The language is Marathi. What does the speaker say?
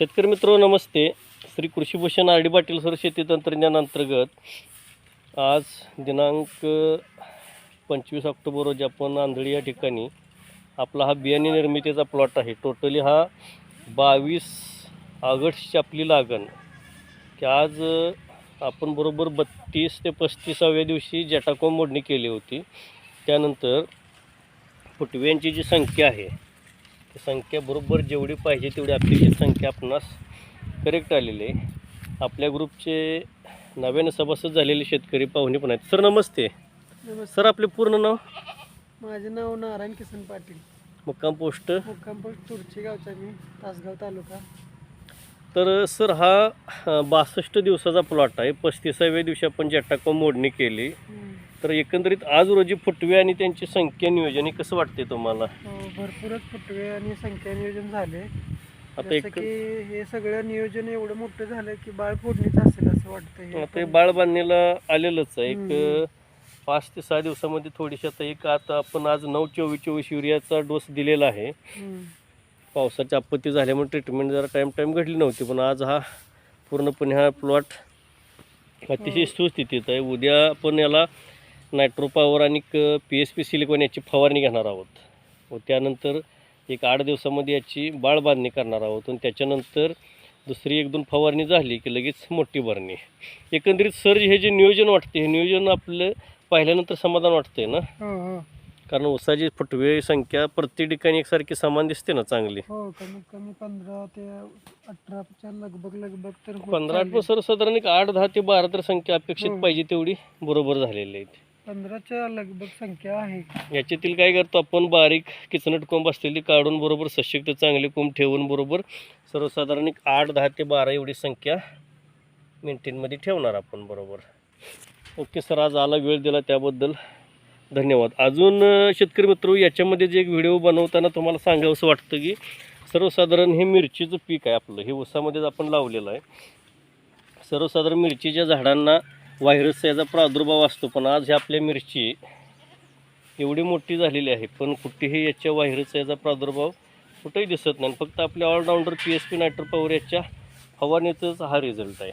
शेतकरी मित्र नमस्ते. श्री कृषीभूषण आर डी पाटील सर शेती तंत्रज्ञान अंतर्गत. आज दिनांक पंचवीस ऑक्टोबर रोजी आपण आंधळी या ठिकाणी आपला हा बियाणे निर्मितीचा प्लॉट आहे. टोटली हा बावीस ऑगस्टची आपली लागण. की आज आपण बरोबर बत्तीस ते पस्तीसाव्या दिवशी जटाकोम मोडणी केली होती. त्यानंतर फुटव्यांची जी संख्या आहे ती संख्या बरोबर जेवढी पाहिजे तेवढी अपेक्षित संख्या आपणास करेक्ट आलेली आहे. आपल्या ग्रुपचे नव्यानं सभासद झालेले शेतकरी पाहुणे पण आहेत. सर नमस्ते. सर आपले पूर्ण नाव? माझे नाव नारायण किसन पाटील. मुक्काम पोस्ट. मुक्काम पोस्ट तुरची गावचा मी तासगाव तालुका. तर सर हा बासष्ट दिवसाचा प्लॉट आहे. पस्तीसाव्या दिवशी आपण जटाकोम मोडणी केली. तर एकंदरीत आज रोजी फुटवे आणि त्यांची संख्या नियोजन हे कसं वाटते तुम्हाला? हो, भरपूरच फुटवे आणि संख्या नियोजन झाले. आता एक की हे सगळं नियोजन एवढं मोठं झालं की बाळ फोडणीच असेल असं वाटतं हे आता हे बाळ बांधणीला आलेलंच आहे. एक. पाच ते सहा दिवसामध्ये थोडीशी आता एक आता आपण आज नऊ चोवीस चोवीस युरियाचा डोस दिलेला आहे. पावसाची आपत्ती झाल्यामुळे ट्रीटमेंट जरा टाईम टाईम घडली नव्हती पण आज हा पूर्णपणे हा प्लॉट अतिशय सुस्थितीत आहे. उद्या आपण याला नायट्रो पॉवर आणि पी एस पी सिलिकॉन याची फवारणी घेणार आहोत. व त्यानंतर एक आठ दिवसामध्ये याची बाळ बांधणी करणार आहोत. आणि त्याच्यानंतर दुसरी एक दोन फवारणी झाली की लगेच मोठी भरणी. एकंदरीत सर हे जे नियोजन वाटते हे नियोजन आपलं पाहिल्यानंतर समाधान वाटतंय ना? हो हो. कारण ऊसाची फुटवे संख्या प्रत्येक ठिकाणी एकसारखी समान दिसते ना चांगली. हो कमीत कमी पंधरा ते अठराच्या लगभग लगभग तर होत पंधरा चालली. आठ सर्वसाधारण एक आठ दहा ते बारा तर संख्या अपेक्षित. पाहिजे तेवढी बरोबर झालेली आहे पंधराच्या लगभग संख्या आहे. याच्यातील काय करतो आपण? बारीक किचनट कोंब असलेली काढून बरोबर सशक्त चांगले कोंब ठेवून बरोबर सर्वसाधारण एक आठ दहा ते बारा एवढी संख्या मेंटेनमध्ये ठेवणार आपण बरोबर. ओके सर आज आला वेळ दिला त्याबद्दल धन्यवाद. अजून शेतकरी मित्र याच्यामध्ये जे एक व्हिडिओ बनवताना तुम्हाला सांगावंसं वाटतं की सर्वसाधारण हे मिरचीचं पीक आहे आपलं. हे ऊसामध्येच आपण लावलेलं आहे. सर्वसाधारण मिरचीच्या झाडांना व्हायरसचा याचा प्रादुर्भाव असतो पण आज ह्या आपल्या मिरची एवढी मोठी झालेली आहे पण कुठेही याच्या व्हायरसचा याचा प्रादुर्भाव कुठेही दिसत नाही. फक्त आपल्या allrounder P S P nitro power याच्या फवारणीचाच हा रिझल्ट आहे.